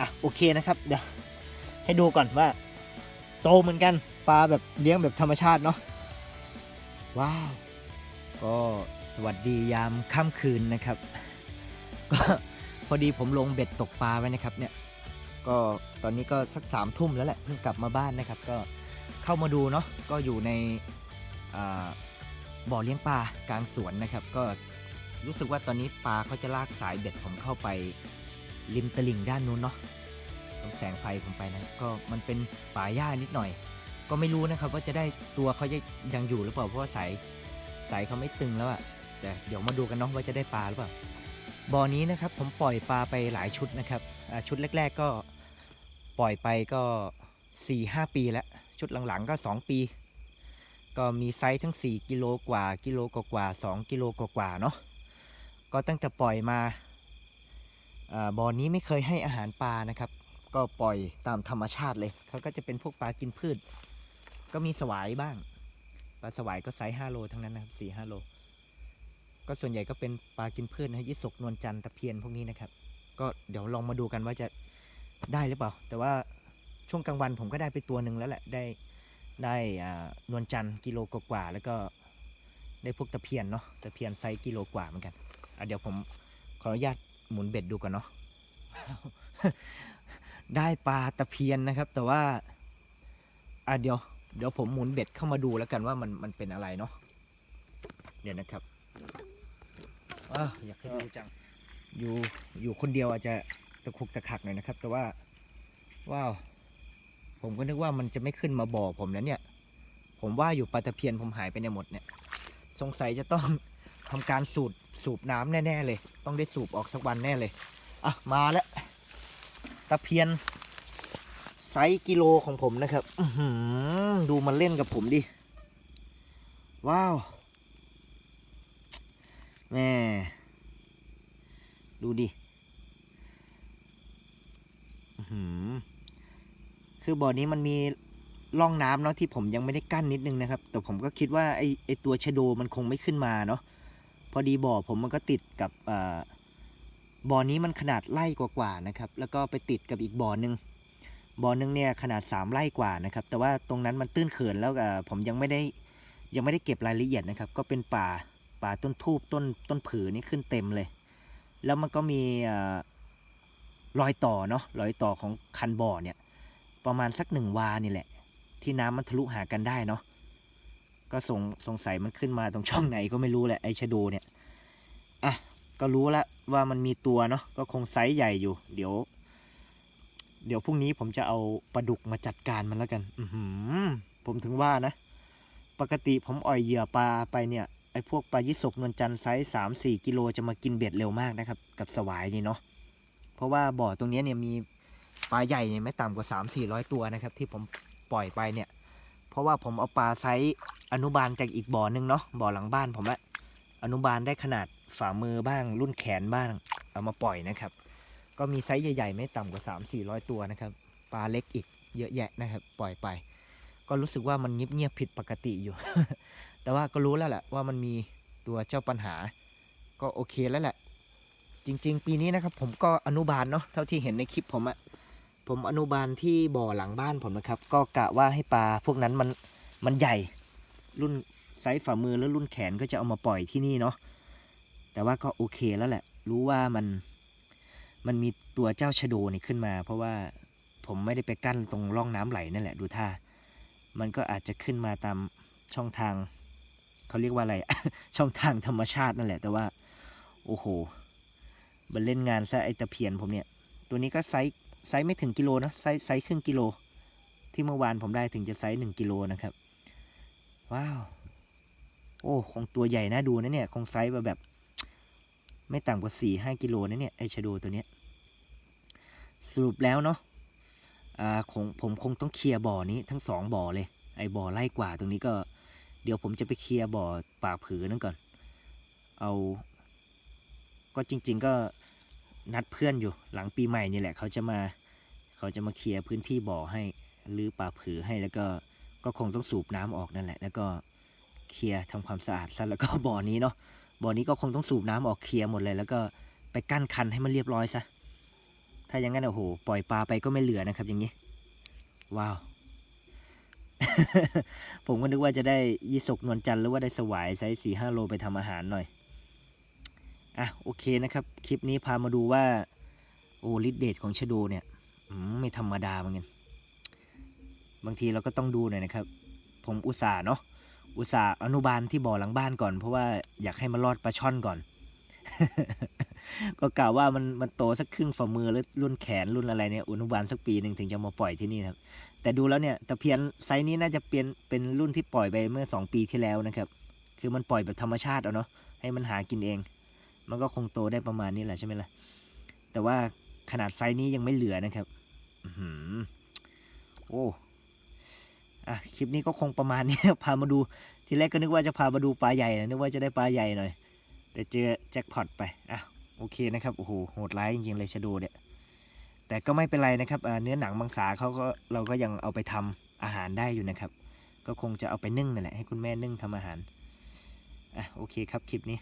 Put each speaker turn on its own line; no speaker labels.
อะโอเคนะครับ เดี๋ยวให้ดูก่อนว่า โตเหมือนกันปลาแบบเลี้ยงแบบธรรมชาติเนาะว้าว ก็สวัสดียามค่ำคืนนะครับ ก็พอดีผมลงเบ็ดตกปลาไว้นะครับเนี่ยก็ตอนนี้ก็สักสามทุ่มแล้วแหละเพิ่งกลับมาบ้านนะครับ ก็เข้ามาดูเนาะก็อยู่ในบ่อเลี้ยงปลากลางสวนนะครับ ก็รู้สึกว่าตอนนี้ปลาเขาจะลากสายเบ็ดผมเข้าไป ริมตลิ่งด้านนู้นเนาะตรงแสงไฟผมไปนะก็มันเป็นป่าหญ้านิดหน่อย ก็ไม่รู้นะครับว่าจะได้ตัวเขาจะยังอยู่หรือเปล่าเพราะว่าสายสายเขาไม่ตึงแล้วอะแต่เดี๋ยวมาดูกันเนาะว่าจะได้ปลาหรือเปล่าบ่อนี้นะครับผมปล่อยปลาไปหลายชุดนะครับชุดแรก ๆก็ปล่อยไปก็4ี่หปีแล้วชุดหลังๆก็ 2 ปี ก็มีไซส์ทั้ง 4 กิโลกว่ากิโลกว่า2กิโลกว่าเนาะก็ตั้งแต่ปล่อยมา บ่อนี้ไม่เคยให้อาหารปลานะครับ ก็ปล่อยตามธรรมชาติเลย เขาก็จะเป็นพวกปลากินพืช ก็มีสวายบ้าง ปลาสวายก็ไซส์5โลทั้งนั้นนะครับ4 5โล ก็ส่วนใหญ่ก็เป็นปลากินพืชนะยี่สกนวลจันทร์ตะเพียนพวกนี้นะครับ ก็เดี๋ยวลองมาดูกันว่าจะได้หรือเปล่า แต่ว่าช่วงกลางวันผมก็ได้ไปตัวหนึ่งแล้วแหละ ได้ได้นวลจันทร์กิโลกว่าแล้วก็ได้พวกตะเพียนเนาะตะเพียนไซส์กิโลกว่าเหมือนกันอะเดี๋ยวผมขออนุญาต หมุนเบ็ดดูก่อนเนาะได้ปลาตะเพียนนะครับ แต่ว่าอะเดี๋ยว เดี๋ยวผมหมุนเบ็ดเข้ามาดูแล้วกันว่ามันมันเป็นอะไรเนาะเดี๋ยวนะครับอ้าอยากให้ดูจัง อยู่อยู่คนเดียวอาจจะตะคุกตะคักหน่อยนะครับ แต่ว่า ว้าว ผมก็นึกว่ามันจะไม่ขึ้นมาบอกผมแล้วเนี่ย ผมว่าอยู่ปลาตะเพียนผมหายไปในยหมดเนี่ย สงสัยจะต้องทำการสูบ สูบน้ำแน่ ๆ เลย ต้องได้สูบออกสักวันแน่เลย อะ มาแล้ว ตะเพียน ไซส์กิโลของผมนะครับอืดูมันเล่นกับผมดิ ว้าว แม่ ดูดิคือบ่อนี้มันมีร่องน้ำเนาะที่ผมยังไม่ได้กั้นนิดนึงนะครับ แต่ผมก็คิดว่าไอไอตัวชะโดมันคงไม่ขึ้นมาเนาะ พอดีบ่อผมมันก็ติดกับบ่อนี้มันขนาดไร่กว่าๆนะครับ แล้วก็ไปติดกับอีกบ่อหนึ่งบ่อหนึ่งเนี่ยขนาด 3ไร่กว่านะครับ แต่ว่าตรงนั้นมันตื้นเขินแล้วผมยังไม่ได้ยังไม่ได้เก็บรายละเอียดนะครับ ก็เป็นป่าป่าต้นทูบต้นต้นผือนี่ขึ้นเต็มเลย แล้วมันก็มีรอยต่อเนาะรอยต่อของคันบ่อเนี่ย ประมาณสักหนึ่งวานี่แหละ ที่น้ำมันทะลุหากันได้เนาะ ก็สงสงสัยมันขึ้นมาตรงช่องไหนก็ไม่รู้แหละไอชโดเนี่ยอะก็รู้แล้วว่ามันมีตัวเนาะก็คงไซส์ใหญ่อยู่ เดี๋ยว เดี๋ยวพรุ่งนี้ผมจะเอาปลาดุกมาจัดการมันแล้วกัน อืผมถึงว่านะ ปกติผมอ่อยเหยื่อปลาไปเนี่ยไอพวกปลายิสกนวลจันทร์ไซส์สามสี่กิโลจะมากินเบ็ดเร็วมากนะครับ กับสวายนี่เนาะเพราะว่าบ่อตรงนี้เนี่ยมีปลาใหญ่เนี่ยไม่ต่ำกว่าสามสี่ร้อยตัวนะครับ ที่ผมปล่อยไปเนี่ย เพราะว่าผมเอาปลาไซส์ อนุบาลจากอีกบ่อหนึ่งเนาะบ่อหลังบ้านผมละอนุบาลได้ขนาดฝ่ามือบ้าง รุ่นแขนบ้าง เอามาปล่อยนะครับ ก็มีไซส์ใหญ่ๆ ไม่ต่ำกว่าสามสี่ร้อยตัวนะครับปลาเล็กอีกเยอะแยะนะครับ ปล่อยไป ก็รู้สึกว่ามันเงียบๆผิดปกติอยู่ แต่ว่าก็รู้แล้วแหละว่ามันมีตัวเจ้าปัญหา ก็โอเคแล้วแหละ จริง ๆ ปีนี้นะครับ ผมก็อนุบาลเนาะเท่าที่เห็นในคลิปผมอะผมอนุบาลที่บ่อหลังบ้านผมนะครับ ก็กะว่าให้ปลาพวกนั้นมันมันใหญ่ รุ่นไซส์ฝ่ามือแล้วรุ่นแขนก็จะเอามาปล่อยที่นี่เนาะแต่ว่าก็โอเคแล้วแหละ รู้ว่ามันมันมีตัวเจ้าชะโดนี่ขึ้นมา เพราะว่าผมไม่ได้ไปกั้นตรงร่องน้ำไหลนั่นแหละดูท่า มันก็อาจจะขึ้นมาตามช่องทาง เขาเรียกว่าอะไร ช่องทางธรรมชาตินั่นแหละ แต่ว่า โอ้โหมันเล่นงานซะไอตะเพียนผมเนี่ย ตัวนี้ก็ไซส์ไซส์ไม่ถึงกิโลนะไซส์ไซส์ครึ่งกิโล ที่เมื่อวานผมได้ถึงจะไซส์หนึ่งกิโลนะครับ ว้าว โอ้คงตัวใหญ่น่าดูนะเนี่ยคงไซส์แบบ ไม่ต่ำกว่าสี่ห้ากิโลนะเนี่ยไอชะโดตัวเนี้ยสรุปแล้วเนาะอ่าคงผมคงต้องเคลียร์บ่อนี้ทั้งสองบ่อเลย ไอ้บ่อไล่กว่าตรงนี้ก็ เดี๋ยวผมจะไปเคลียร์บ่อป่าผือนั่นก่อน เอา ก็จริง ๆ ก็นัดเพื่อนอยู่หลังปีใหม่นี่แหละเขาจะมา เขาจะมาเคลียร์พื้นที่บ่อให้หรือป่าผือให้แล้วก็ ก็คงต้องสูบน้ำออกนั่นแหละ แล้วก็เคลียร์ทำความสะอาดซะแล้วก็บ่อนี้เนาะบ่อนี้ก็คงต้องสูบน้ำออกเคลียร์หมดเลย แล้วก็ไปกั้นคันให้มันเรียบร้อยซะถ้าอย่างนั้นโอ้โหปล่อยปลาไปก็ไม่เหลือนะครับ อย่างนี้ ว้าว ผมก็นึกว่าจะได้ยี่สกนวลจันทร์หรือว่าได้สวายไซส์สี่ห้าโลไปทำอาหารหน่อยอะโอเคนะครับ คลิปนี้พามาดูว่า โอ้ฤทธิเดชของชโดเนี่ยอืไม่ธรรมดาเหมือนกัน บางทีเราก็ต้องดูหน่อยนะครับ ผมอุตส่าห์เนาะอุตส่าห์อนุบาลที่บ่อหลังบ้านก่อน เพราะว่าอยากให้มันรอดปลาช่อนก่อน ก็กล่าวว่ามันมันโตสักครึ่งฝ่ามือหรือรุ่นแขนรุ่นอะไรเนี่ยอนุบาลสักปีหนึ่งถึงจะมาปล่อยที่นี่ครับ แต่ดูแล้วเนี่ยตะเพียนไซส์นี้น่าจะเป็นเป็นรุ่นที่ปล่อยไปเมื่อสองปีที่แล้วนะครับ คือมันปล่อยแบบธรรมชาติเอาเนาะให้มันหากินเอง มันก็คงโตได้ประมาณนี้แหละใช่ไหมล่ะแต่ว่าขนาดไซส์นี้ยังไม่เหลือนะครับ อือหือโอ้ อะคลิปนี้ก็คงประมาณนี้ พามาดูทีแรกก็นึกว่าจะพามาดูปลาใหญ่นะนึกว่าจะได้ปลาใหญ่หน่อย แต่เจอแจ็คพอตไปอะโอเคนะครับโอ้โหโหดร้ายจริงๆเลยชะโดเนี่ยแต่ก็ไม่เป็นไรนะครับเนื้อหนังมังสาเขาก็เราก็ยังเอาไปทำอาหารได้อยู่นะครับ ก็คงจะเอาไปนึ่งนั่นแหละให้คุณแม่นึ่งทำอาหารอะโอเคครับคลิปนี้